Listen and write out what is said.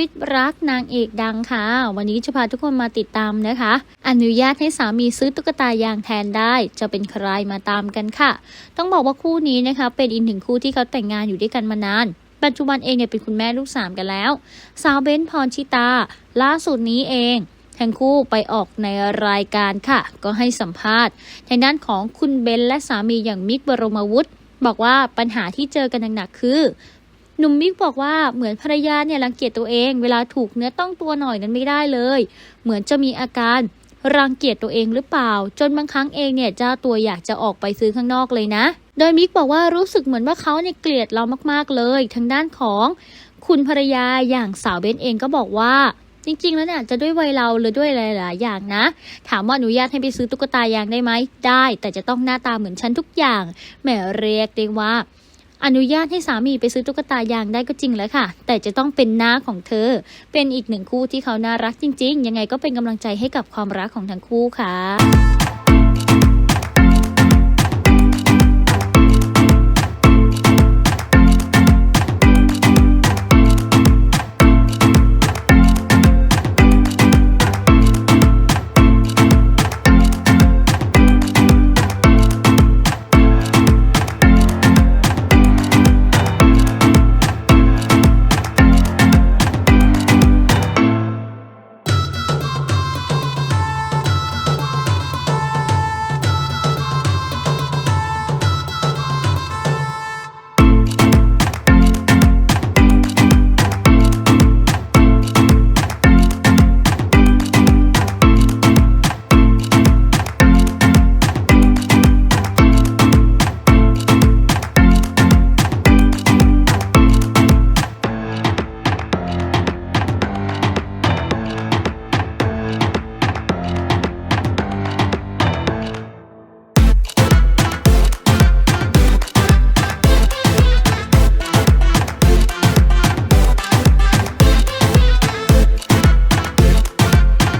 วิตรักนางเอกดังค่ะ วันนี้จะพาทุกคนมาติดตามนะคะ อนุญาตให้สามีซื้อตุ๊กตายางแทนได้ จะเป็นใครมาตามกันค่ะ ต้องบอกว่าคู่นี้นะคะ เป็นอีกหนึ่งคู่ที่เขาแต่งงานอยู่ด้วยกันมานานปัจจุบันเองเนี่ยเป็นคุณแม่ลูกสามกันแล้ว สาวเบ้นพรชิตา ล่าสุดนี้เองทั้งคู่ไปออกในรายการค่ะ ก็ให้สัมภาษณ์ทางด้านของคุณเบนและสามีอย่างมิกบรมวุฒิบอกว่าปัญหาที่เจอกันหนักๆคือ หนุ่มมิกบอกว่าเหมือนภรรยาเนี่ยรังเกียจตัวเอง เวลาถูกเนื้อต้องตัวหน่อยนั้นไม่ได้เลย เหมือนจะมีอาการรังเกียจตัวเองหรือเปล่า จนบางครั้งเองเนี่ยเจ้าตัวอยากจะออกไปซื้อข้างนอกเลยนะ โดยมิกบอกว่ารู้สึกเหมือนว่าเขาเนี่ยเกลียดเรามากๆเลย ทางด้านของคุณภรรยาอย่างสาวเบนเองก็บอกว่าจริงๆ แล้วเนี่ยจะด้วยวัยเราหรือด้วยหลายๆอย่างนะ ถามว่าอนุญาตให้ไปซื้อตุ๊กตายางได้ไหมได้ แต่จะต้องหน้าตาเหมือนฉันทุกอย่างแหมเรียกได้ว่า อนุญาตให้สามีไปซื้อตุ๊กตายางได้ก็จริงแล้วค่ะ แต่จะต้องเป็นน้าของเธอ เป็นอีกหนึ่งคู่ที่เขาน่ารักจริง ๆ ยังไงก็เป็นกำลังใจให้กับความรักของทั้งคู่ค่ะ